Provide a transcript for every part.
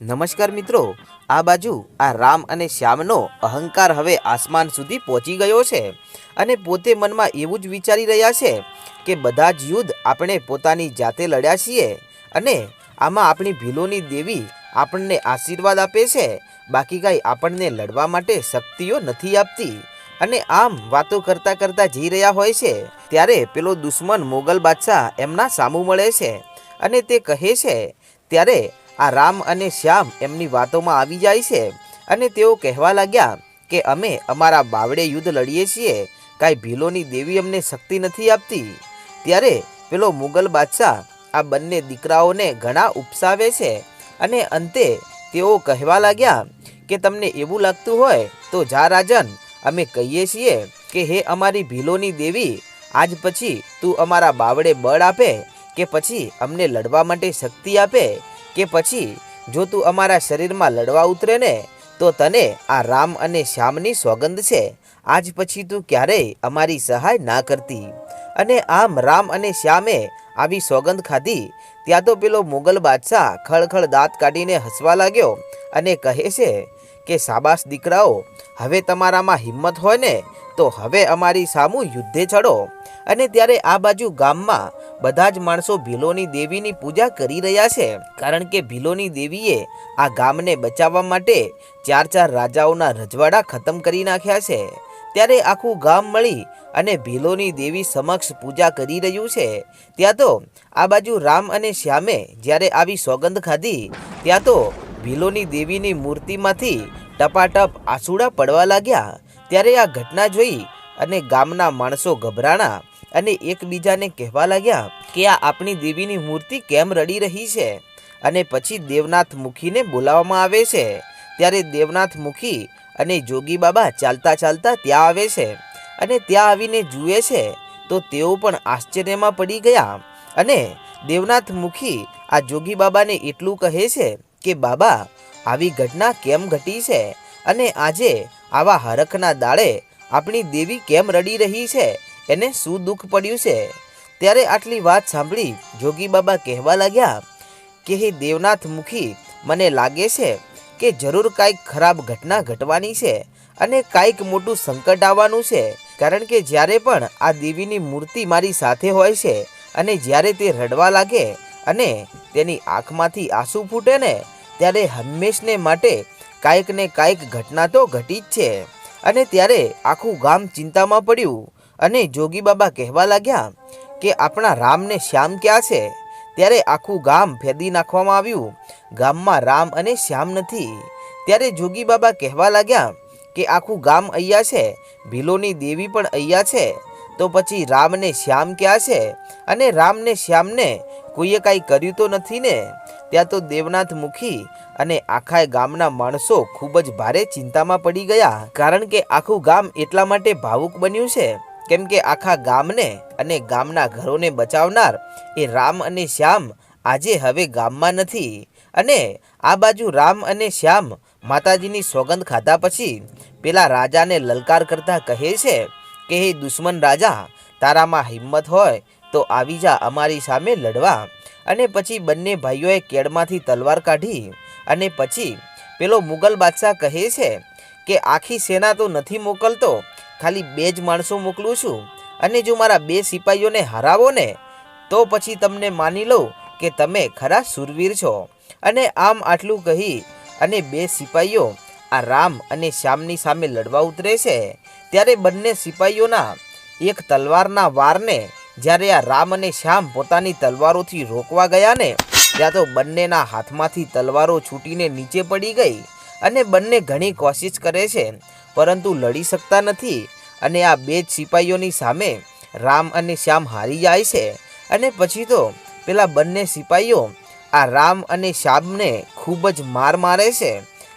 નમસ્કાર મિત્રો, આ બાજુ આ રામ અને શ્યામનો અહંકાર હવે આસમાન સુધી પહોંચી ગયો છે અને પોતે મનમાં એવું જ વિચારી રહ્યા છે કે બધા જ યુદ્ધ આપણે પોતાની જાતે લડ્યા છીએ અને આમાં આપણી ભીલોની દેવી આપણને આશીર્વાદ આપે છે. બાકી કાંઈ આપણને લડવા માટે શક્તિઓ નથી આપતી અને આમ વાતો કરતા કરતા જઈ રહ્યા હોય છે, ત્યારે પેલો દુશ્મન મોગલ બાદશાહ એમના સામું મળે છે અને તે કહે છે, ત્યારે આ રામ અને શ્યામ એમની વાતોમાં આવી જાય છે. અને તેઓ કહેવા લાગ્યા કે અમે અમારા બાવડે યુદ્ધ લડીએ છીએ. કાંઈ ભીલોની દેવી અમને શક્તિ નથી આપતી. ત્યારે પેલો મુગલ બાદશાહ આ બંને દીકરાઓને ઘણા ઉપસાવે છે. અને અંતે તેઓ કહેવા લાગ્યા કે તમને એવું લાગતું હોય તો જા રાજન, અમે કહીએ છીએ કે હે અમારી ભીલોની દેવી, આજ પછી તું અમારા બાવડે બળ આપે કે પછી અમને લડવા માટે શક્તિ આપે. કે પછી જો તું અમારા શરીરમાં લડવા ઉતરે ને, તો તને આ રામ અને શ્યામની સોગંદ છે. આજ પછી તું ક્યારેય અમારી સહાય ના કરતી. અને આમ રામ અને શ્યામે આવી સોગંદ ખાધી, ત્યાં તો પેલો મુગલ બાદશાહ ખળખળ દાંત કાઢીને હસવા લાગ્યો અને કહે છે કે, સાબાસ દીકરાઓ, હવે તમારામાં હિંમત હોય ને, તો હવે અમારી સામું યુદ્ધે ચડો. અને ત્યારે આ બાજુ ગામમાં બધા જ માણસો ભીલોની દેવીની પૂજા કરી રહ્યા છે. કારણ કે ભીલોની દેવીએ આ ગામને બચાવવા માટે ચાર ચાર રાજાઓના રજવાડા ખતમ કરી નાખ્યા છે. ત્યારે આખું ગામ મળી અને ભીલોની દેવી સમક્ષ પૂજા કરી રહ્યું છે. ત્યાં તો આ બાજુ રામ અને શ્યામે જ્યારે આવી સોગંદ ખાધી, ત્યાં તો ભીલોની દેવીની મૂર્તિમાંથી ટપાટપ આસુડા પડવા લાગ્યા. ત્યારે આ ઘટના જોઈ અને ગામના માણસો ગભરાણા અને એકબીજાને કહેવા લાગ્યા કે આ આપણી દેવીની મૂર્તિ કેમ રડી રહી છે? અને પછી દેવનાથ મુખીને બોલાવવામાં આવે છે. ત્યારે દેવનાથ મુખી અને જોગી બાબા ચાલતા ચાલતા ત્યાં આવે છે અને ત્યાં આવીને જુએ છે. તો તેઓ પણ આશ્ચર્યમાં પડી ગયા અને દેવનાથ મુખી આ જોગી બાબાને એટલું કહે છે કે, બાબા, આવી ઘટના કેમ ઘટી છે? અને આજે આવા હરખના દાડે આપણી દેવી કેમ રડી રહી છે? એને શું દુઃખ પડ્યું છે? ત્યારે આટલી વાત સાંભળી જોગી બાબા કહેવા લાગ્યા કે, હે દેવનાથ મુખી, મને લાગે છે કે જરૂર કાંઈક ખરાબ ઘટના ઘટવાની છે અને કાંઈક મોટું સંકટ આવવાનું છે. કારણ કે જ્યારે પણ આ દેવીની મૂર્તિ મારી સાથે હોય છે અને જ્યારે તે રડવા લાગે અને તેની આંખમાંથી આંસુ ફૂટે ને, ત્યારે હંમેશને માટે કાંઈક ને કાંઈક ઘટના તો ઘટી જ છે. અને ત્યારે આખું ગામ ચિંતામાં પડ્યું. અને જોગી બાબા કહેવા લાગ્યા કે આપણા રામને શ્યામ ક્યાં છે? ત્યારે આખું ગામ ફેદી નાખવામાં આવ્યું. ગામમાં રામ અને શ્યામ નથી. ત્યારે જોગી બાબા કહેવા લાગ્યા કે આખું ગામ અહીંયા છે. ભીલોની દેવી પણ અહીંયા છે. તો પછી રામને શ્યામ ક્યાં છે? અને રામને શ્યામને કોઈએ કાંઈ કર્યું તો નથી ને? ત્યાં તો દેવનાથ મુખી અને આખા ગામના માણસો ખૂબ જ ભારે ચિંતામાં પડી ગયા. કારણ કે આખું ગામ એટલા માટે ભાવુક બન્યું છે. કેમ કે આખા ગામને અને ગામના ઘરોને બચાવનાર એ રામ અને શ્યામ આજે હવે ગામમાં નથી. અને આ બાજુ રામ અને શ્યામ માતાજીની સોગંદ ખાધા પછી પેલા રાજાને લલકાર કરતા કહે છે કે, હે દુશ્મન રાજા, તારામાં હિંમત હોય તો આવી જા અમારી સામે લડવા. અને પછી બંને ભાઈઓએ કેડમાંથી તલવાર કાઢી અને પછી પેલો મુગલ બાદશાહ કહે છે કે, આખી સેના તો નથી મોકલતો ખાલી બે જ માણસો મોકલું છું અને જો મારા બે સિપાહીઓને હરાવો ને, તો પછી તમને માની લઉં કે તમે ખરા સુરવીર છો. અને આમ આટલું કહી અને બે સિપાહીઓ આ રામ અને શ્યામની સામે લડવા ઉતરે છે, ત્યારે બંને સિપાહીઓના એક તલવારના વારને જ્યારે આ રામ અને શ્યામ પોતાની તલવારોથી રોકવા ગયા ને, ત્યાં તો બંનેના હાથમાંથી તલવારો છૂટીને નીચે પડી ગઈ અને બંને ઘણી કોશિશ કરે છે. પરંતુ લડી શકતા નથી અને આ બે જ સિપાહીઓની સામે રામ અને શ્યામ હારી જાય છે. અને પછી તો પેલા બંને સિપાહીઓ આ રામ અને શ્યામને ખૂબ જ માર મારે છે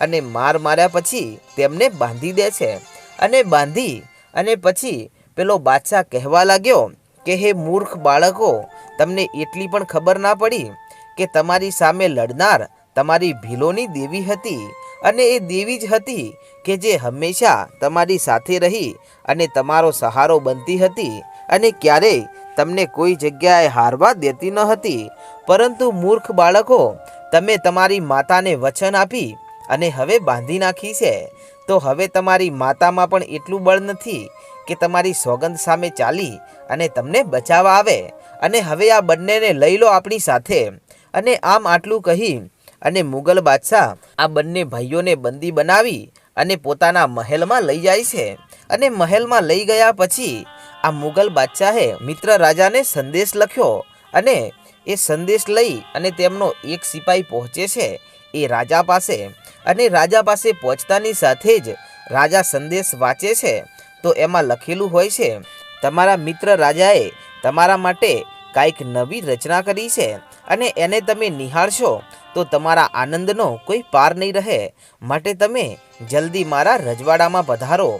અને માર માર્યા પછી તેમને બાંધી દે છે. અને બાંધી અને પછી પેલો બાદશાહ કહેવા લાગ્યો કે, હે મૂર્ખ બાળકો, તમને એટલી પણ ખબર ના પડી કે તમારી સામે લડનાર તમારી ભીલોની દેવી હતી અને એ દેવી જ હતી કે જે હંમેશા તમારી સાથે રહી અને તમારો સહારો બનતી હતી અને ક્યારેય તમને કોઈ જગ્યાએ હારવા દેતી ન હતી. પરંતુ મૂર્ખ બાળકો, તમે તમારી માતાને વચન આપી અને હવે બાંધી નાખી છે, તો હવે તમારી માતામાં પણ એટલું બળ નથી કે તમારી સોગંદ સામે ચાલી અને તમને બચાવવા આવે. અને હવે આ બંનેને લઈ લો આપણી સાથે. અને આમ આટલું કહી અને મુગલ બાદશાહ આ બંને ભાઈઓને બંદી બનાવી અને પોતાના મહેલમાં લઈ જાય છે. અને મહેલમાં લઈ ગયા પછી આ મુગલ બાદશાહે મિત્ર રાજાને સંદેશ લખ્યો અને એ સંદેશ લઈ અને તેમનો એક સિપાહી પહોંચે છે એ રાજા પાસે. અને રાજા પાસે પહોંચતાની સાથે જ રાજા સંદેશ વાંચે છે. તો એમાં લખેલું હોય છે, તમારા મિત્ર રાજાએ તમારા માટે કાંઈક નવી રચના કરી છે અને એને તમે નિહાળશો તો તમારા આનંદનો કોઈ પાર નહીં રહે. માટે તમે જલ્દી મારા રજવાડામાં પધારો.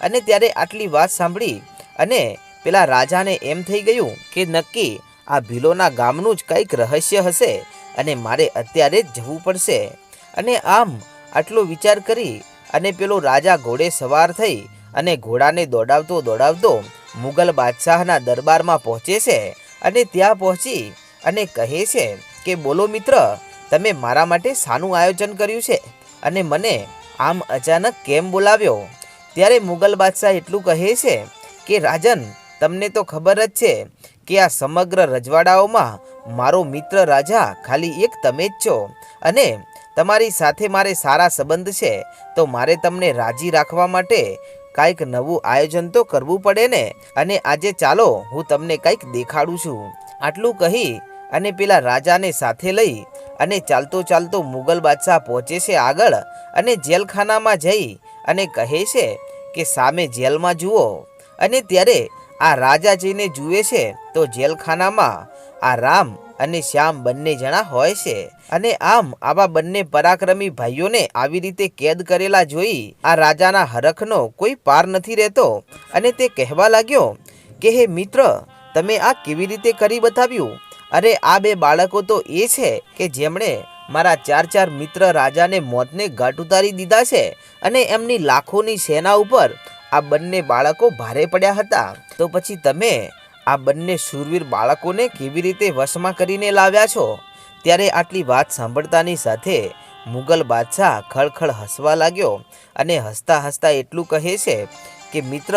અને ત્યારે આટલી વાત સાંભળી અને પેલા રાજાને એમ થઈ ગયું કે નક્કી આ ભીલોના ગામનું જ કંઈક રહસ્ય હશે અને મારે અત્યારે જ જવું પડશે. અને આમ આટલો વિચાર કરી અને પેલો રાજા ઘોડે સવાર થઈ અને ઘોડાને દોડાવતો દોડાવતો મુગલ બાદશાહના દરબારમાં પહોંચે છે. અને ત્યાં પહોંચી અને કહે છે કે, બોલો મિત્ર તમે મારા માટે શાનું આયોજન કર્યું છે અને મને આમ અચાનક કેમ બોલાવ્યો? ત્યારે મુગલ બાદશાહ એટલું કહે છે કે, રાજન, તમને તો ખબર જ છે કે આ સમગ્ર રજવાડાઓમાં મારો મિત્ર રાજા ખાલી એક તમે જ છો અને તમારી સાથે મારે સારા સંબંધ છે. તો મારે તમને રાજી રાખવા માટે કાંઈક નવું આયોજન તો કરવું પડે ને? અને આજે ચાલો હું તમને કંઈક દેખાડું છું. આટલું કહી અને પેલા રાજાને સાથે લઈ અને ચાલતો ચાલતો મુગલ બાદશાહ પહોંચે છે આગળ અને જેલખાનામાં જઈ અને કહે છે કે સામે જેલમાં જુઓ. અને ત્યારે આ રાજા જઈને જુએ છે તો જેલખાનામાં આ રામ અને શ્યામ બંને જણા હોય છે. અને આમ આવા બંને પરાક્રમી ભાઈઓને આવી રીતે કેદ કરેલા જોઈ આ રાજાના હરખનો કોઈ પાર નથી રહેતો. અને તે કહેવા લાગ્યો કે, હે મિત્ર, તમે આ કેવી રીતે કરી બતાવ્યું? અરે, આ બે બાળકો તો એ છે કે જેમણે મારા ચાર ચાર મિત્ર રાજાને મોતને ઘાટ ઉતારી દીધા છે અને એમની લાખોની સેના ઉપર આ બંને બાળકો ભારે પડ્યા હતા. તો પછી તમે આ બંને શૂરવીર બાળકોને કેવી રીતે વશમાં કરીને લાવ્યા છો? ત્યારે આટલી વાત સાંભળતાની સાથે મુગલ બાદશાહ ખળખળ હસવા લાગ્યો અને હસતા હસતા એટલું કહે છે કે, મિત્ર,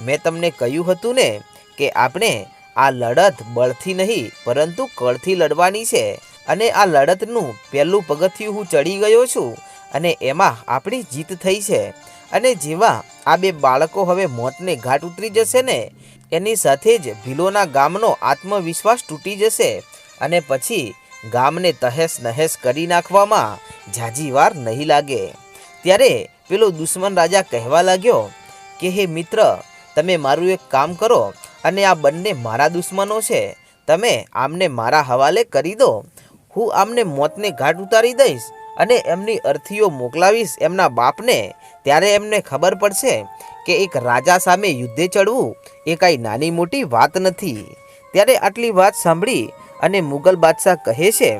મેં તમને કહ્યું હતું ને કે આપણે આ લડત બળથી નહીં, પરંતુ કળથી લડવાની છે. અને આ લડતનું પહેલું પગથિયું હું ચડી ગયો છું, અને એમાં આપણી જીત થઈ છે. અને જેવા આ બે બાળકો હવે મોતને ઘાટ ઉતરી જશે ને, એની સાથે જ ભીલોના ગામનો આત્મવિશ્વાસ તૂટી જશે. અને પછી ગામને તહેસ નહેસ કરી નાખવામાં ઝાઝીવાર નહીં લાગે. ત્યારે પેલો દુશ્મન રાજા કહેવા લાગ્યો, કે હે મિત્ર, તમે મારું એક કામ કરો અને આ બંને મારા દુશ્મનો છે. તમે આમને મારા હવાલે કરી દો. હું આમને મોતને ઘાટ ઉતારી દઈશ અને એમની અર્થીઓ મોકલાવીશ એમના બાપને. ત્યારે એમને ખબર પડશે કે એક રાજા સામે યુદ્ધે ચડવું એ કાંઈ નાની મોટી વાત નથી. ત્યારે આટલી વાત સાંભળી અને મુગલ બાદશાહ કહે છે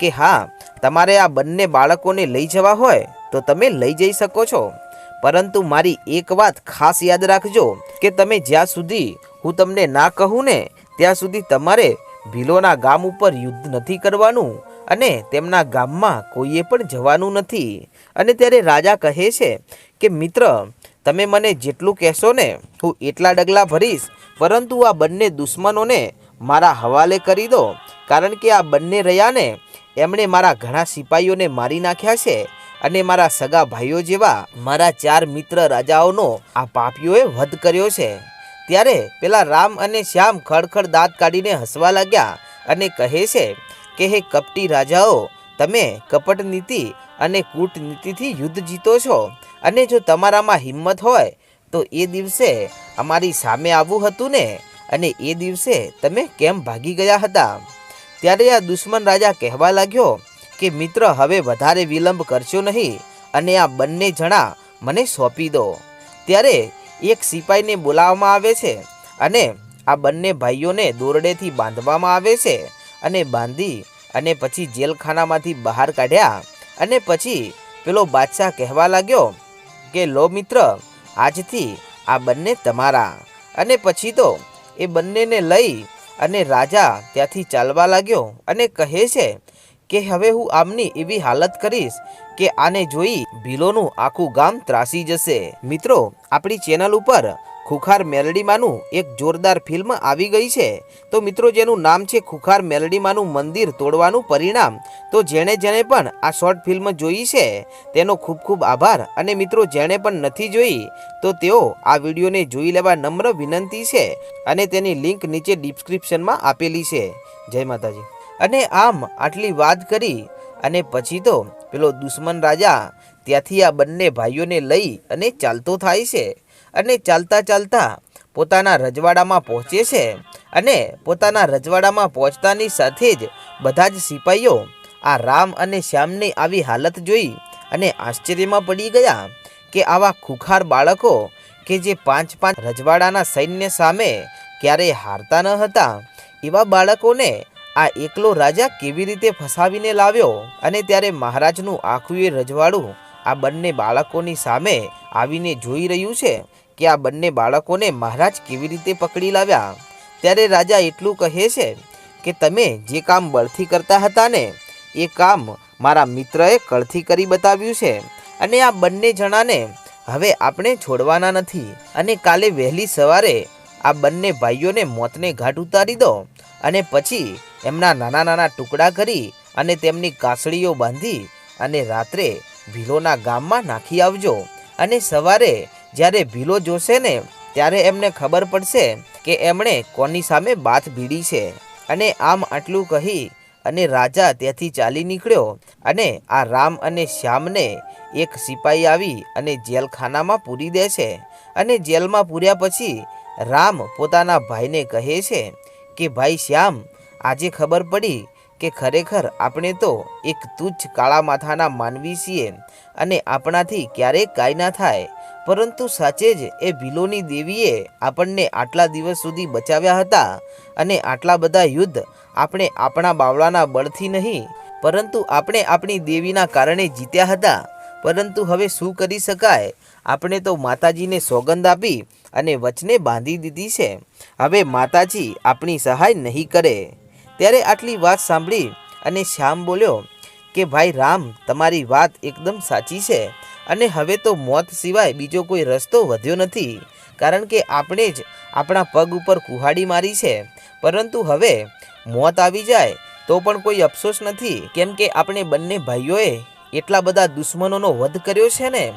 કે, હા, તમારે આ બંને બાળકોને લઈ જવા હોય તો તમે લઈ જઈ શકો છો. પરંતુ મારી એક વાત ખાસ યાદ રાખજો કે તમે જ્યાં સુધી હું તમને ના કહું ને, ત્યાં સુધી તમારે ભીલોના ગામ ઉપર યુદ્ધ નથી કરવાનું અને તેમના ગામમાં કોઈએ પણ જવાનું નથી. અને ત્યારે રાજા કહે છે કે, મિત્ર, તમે મને જેટલું કહેશો ને, હું એટલા ડગલા ભરીશ, પરંતુ આ બંને દુશ્મનોને મારા હવાલે કરી દો, કારણ કે આ બંને રહ્યા ને, એમણે મારા ઘણા સિપાહીઓને મારી નાખ્યા છે. અને મારા સગા ભાઈઓ જેવા મારા ચાર મિત્ર રાજાઓનો આ પાપીઓએ વધ કર્યો છે. ત્યારે પેલા રામ અને શ્યામ ખડખડ દાંત કાઢીને હસવા લાગ્યા અને કહે છે કે, હે કપટી રાજાઓ, તમે કપટ નીતિ અને કૂટનીતિથી યુદ્ધ જીતો છો અને જો તમારામાં હિંમત હોય, તો એ દિવસે અમારી સામે આવવું હતું ને? અને એ દિવસે તમે કેમ ભાગી ગયા હતા? ત્યારે આ દુશ્મન રાજા કહેવા લાગ્યો કે મિત્ર હવે વધારે વિલંબ કરશો નહીં અને આ બંને જણા મને સોંપી દો. ત્યારે એક સિપાહીને બોલાવવામાં આવે છે અને આ બંને ભાઈઓને દોરડેથી બાંધવામાં આવે છે અને બાંધી અને પછી જેલખાનામાંથી બહાર કાઢ્યા અને પછી પેલો બાદશાહ કહેવા લાગ્યો કે, લો મિત્ર, આજથી આ બંને તમારા. અને પછી તો એ બંનેને લઈ અને રાજા ત્યાંથી ચાલવા લાગ્યો અને કહે છે કે હવે હું આમની એવી હાલત કરીશ કે આને જોઈ ભીલોનું આખું ગામ ત્રાસી જશે. મિત્રો, આપણી ચેનલ ઉપર ખુખાર મેલડીમાનું એક જોરદાર ફિલ્મ આવી ગઈ છે. તો મિત્રો, જેનું નામ છે ખુખાર મેલડીમાનું મંદિર તોડવાનું પરિણામ, તો જેણે જેણે પણ આ શોર્ટ ફિલ્મ જોઈ છે, તેનો ખૂબ ખૂબ આભાર. અને મિત્રો, જેણે પણ નથી જોઈ, તો તેઓ આ વિડીયોને જોઈ લેવા નમ્ર વિનંતી છે અને તેની લિંક નીચે ડિસ્ક્રિપ્શનમાં આપેલી છે. જય માતાજી. અને આમ આટલી વાત કરી અને પછી તો પેલો દુશ્મન રાજા ત્યાંથી આ બંને ભાઈઓને લઈ અને ચાલતો થાય છે અને ચાલતા ચાલતા પોતાના રજવાડામાં પહોંચે છે અને પોતાના રજવાડામાં પહોંચતાની સાથે જ બધા જ સિપાહીઓ આ રામ અને શ્યામની આવી હાલત જોઈ અને આશ્ચર્યમાં પડી ગયા કે આવા ખુખાર બાળકો કે જે પાંચ પાંચ રજવાડાના સૈન્ય સામે ક્યારેય હારતા ન હતા, એવા બાળકોને આ એકલો રાજા કેવી રીતે ફસાવીને લાવ્યો અને ત્યારે મહારાજનું આખું એ રજવાડું આ બંને બાળકોની સામે આવીને જોઈ રહ્યું છે કે આ બંને બાળકોને મહારાજ કેવી રીતે પકડી લાવ્યા? ત્યારે રાજા એટલું કહે છે કે તમે જે કામ બળથી કરતા હતા ને, એ કામ મારા મિત્રએ કળથી કરી બતાવ્યું છે. અને આ બંને જણાને હવે આપણે છોડવાના નથી. અને કાલે વહેલી સવારે આ બંને ભાઈઓને મોતને ઘાટ ઉતારી દો અને પછી એમના નાના નાના ટુકડા કરી અને તેમની કાસળીઓ બાંધી અને રાત્રે ભીલોના ગામમાં નાખી આવજો. અને સવારે જ્યારે ભીલો જોશે ને, ત્યારે એમને ખબર પડશે કે એમણે કોની સામે બાથ ભીડી છે. અને આમ આટલું કહી અને રાજા ત્યાંથી ચાલી નીકળ્યો અને આ રામ અને શ્યામને એક સિપાહી આવી અને જેલખાનામાં પૂરી દે છે. અને જેલમાં પૂર્યા પછી રામ પોતાના ભાઈને કહે છે કે, ભાઈ શ્યામ આજે ખબર પડી કે ખરેખર આપણે તો એક તુચ્છ કાળા માથાના માનવી છીએ અને આપણાથી ક્યારેય કાંઈ ના થાય. પરંતુ સાચે જ એ ભીલોની દેવીએ આપણને આટલા દિવસ સુધી બચાવ્યા હતા અને આટલા બધા યુદ્ધ આપણે આપણા બાવળાના બળથી નહીં, પરંતુ આપણે આપણી દેવીના કારણે જીત્યા હતા. પરંતુ હવે શું કરી શકાય? આપણે તો માતાજીને સોગંદ આપી અને વચને બાંધી દીધી છે. હવે માતાજી આપણી સહાય નહીં કરે. ત્યારે આટલી વાત સાંભળી અને શ્યામ બોલ્યો કે, ભાઈ રામ, તમારી વાત એકદમ સાચી છે અને હવે તો મોત સિવાય બીજો કોઈ રસ્તો વધ્યો નથી. કારણ કે આપણે જ આપણા પગ ઉપર કુહાડી મારી છે. પરંતુ હવે મોત આવી જાય તો પણ કોઈ અફસોસ નથી. કેમ કે આપણે બંને ભાઈઓએ એટલા બધા દુશ્મનોનો વધ કર્યો છે ને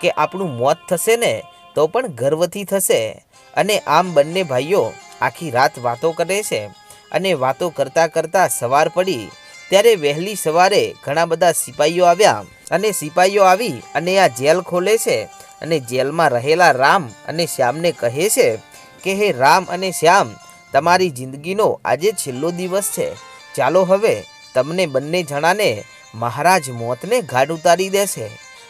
કે આપણું મોત થશે ને તો પણ ગર્વથી થશે. અને આમ બંને ભાઈઓ આખી રાત વાતો કરે છે. અને વાતો કરતાં કરતાં સવાર પડી. ત્યારે વહેલી સવારે ઘણા બધા સિપાહીઓ આવ્યા અને સિપાહીઓ આવી અને આ જેલ ખોલે છે અને જેલમાં રહેલા રામ અને શ્યામને કહે છે કે, હે રામ અને શ્યામ, તમારી જિંદગીનો આજે છેલ્લો દિવસ છે. ચાલો હવે તમને બંને જણાને મહારાજ મોતને ઘાટ ઉતારી દેશે.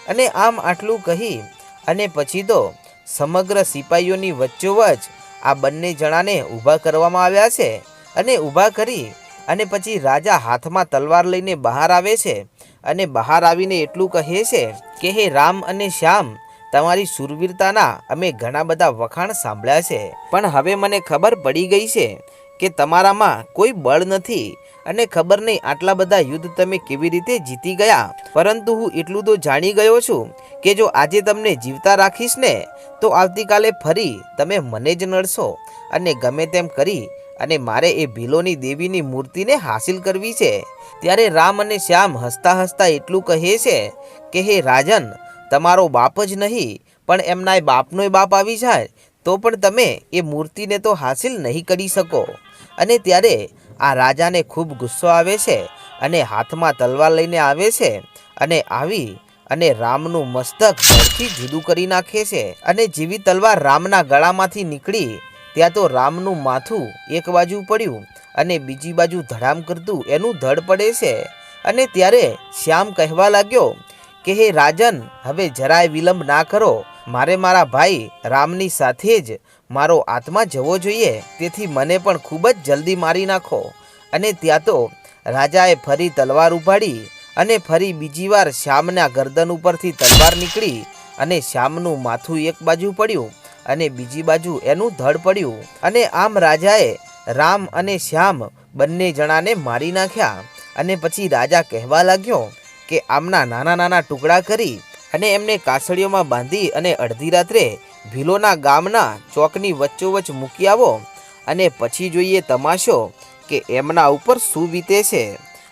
અને આમ આટલું કહી અને પછી તો સમગ્ર સિપાહીઓની વચ્ચોવચ આ બંને જણાને ઊભા કરવામાં આવ્યા છે. અને ઊભા કરી અને પછી રાજા હાથમાં તલવાર લઈને બહાર આવે છે અને બહાર આવીને એટલું કહે છે કે, હે રામ અને શ્યામ, તમારી સુરવીરતાના અમે ઘણા બધા વખાણ સાંભળ્યા છે. પણ હવે મને ખબર પડી ગઈ છે કે તમારામાં કોઈ બળ નથી અને ખબર નહીં આટલા બધા યુદ્ધ તમે કેવી રીતે જીતી ગયા. પરંતુ હું એટલું તો જાણી ગયો છું કે જો આજે તમને જીવતા રાખીશ ને, તો આવતીકાલે ફરી તમે મને જ નડશો અને ગમે તેમ કરી અને મારે એ ભીલોની દેવીની મૂર્તિને હાસિલ કરવી છે. ત્યારે રામ અને શ્યામ હસતા હસતા એટલું કહે છે કે, હે રાજન, તમારો બાપ જ નહીં, પણ એમના બાપનોય બાપ આવી જાય, તો પણ તમે એ મૂર્તિને તો હાસિલ નહીં કરી શકો. અને ત્યારે આ રાજાને ખૂબ ગુસ્સો આવે છે અને હાથમાં તલવાર લઈને આવે છે અને આવી અને રામનું મસ્તક ધડથી જુદું કરી નાખે છે અને જેવી તલવાર રામના ગળામાંથી નીકળી ત્યાં તો રામનું માથું એક બાજુ પડ્યું અને બીજી બાજુ ધડામ કરતું એનું ધડ પડે છે. અને ત્યારે શ્યામ કહેવા લાગ્યો કે, હે રાજન, હવે જરાય વિલંબ ના કરો. મારે મારા ભાઈ રામની સાથે જ મારો આત્મા જવો જોઈએ. તેથી મને પણ ખૂબ જ જલ્દી મારી નાખો. અને ત્યાં તો રાજાએ ફરી તલવાર ઉપાડી અને ફરી બીજી વાર શ્યામના ગરદન ઉપરથી તલવાર નીકળી અને શ્યામનું માથું એક બાજુ પડ્યું અને બીજી બાજુ એનું ધડ પડ્યું અને આમ રાજાએ રામ અને શ્યામ બંને જણાને મારી નાખ્યા. અને પછી રાજા કહેવા લાગ્યો કે આમના નાના નાના ટુકડા કરી અને એમને કાસળીઓમાં બાંધી અને અડધી રાત્રે ભીલોના ગામના ચોકની વચ્ચોવચ્ચ મૂકી આવો અને પછી જોઈએ તમાશો કે એમના ઉપર શું વીતે છે.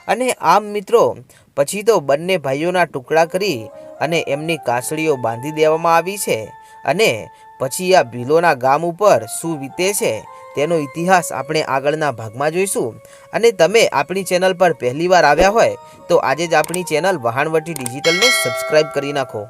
અને આમ મિત્રો, પછી તો બંને ભાઈઓના ટુકડા કરી અને એમની કાસળીઓ બાંધી દેવામાં આવી છે અને પછી આ ભીલોના ગામ ઉપર શું વીતે છે તેનો ઇતિહાસ આપણે આગળના ભાગમાં જોઈશું. અને તમે આપણી ચેનલ પર પહેલીવાર આવ્યા હોય તો આજે જ આપણી ચેનલ વહાણવટી ડિજિટલને સબસ્ક્રાઇબ કરી નાખો.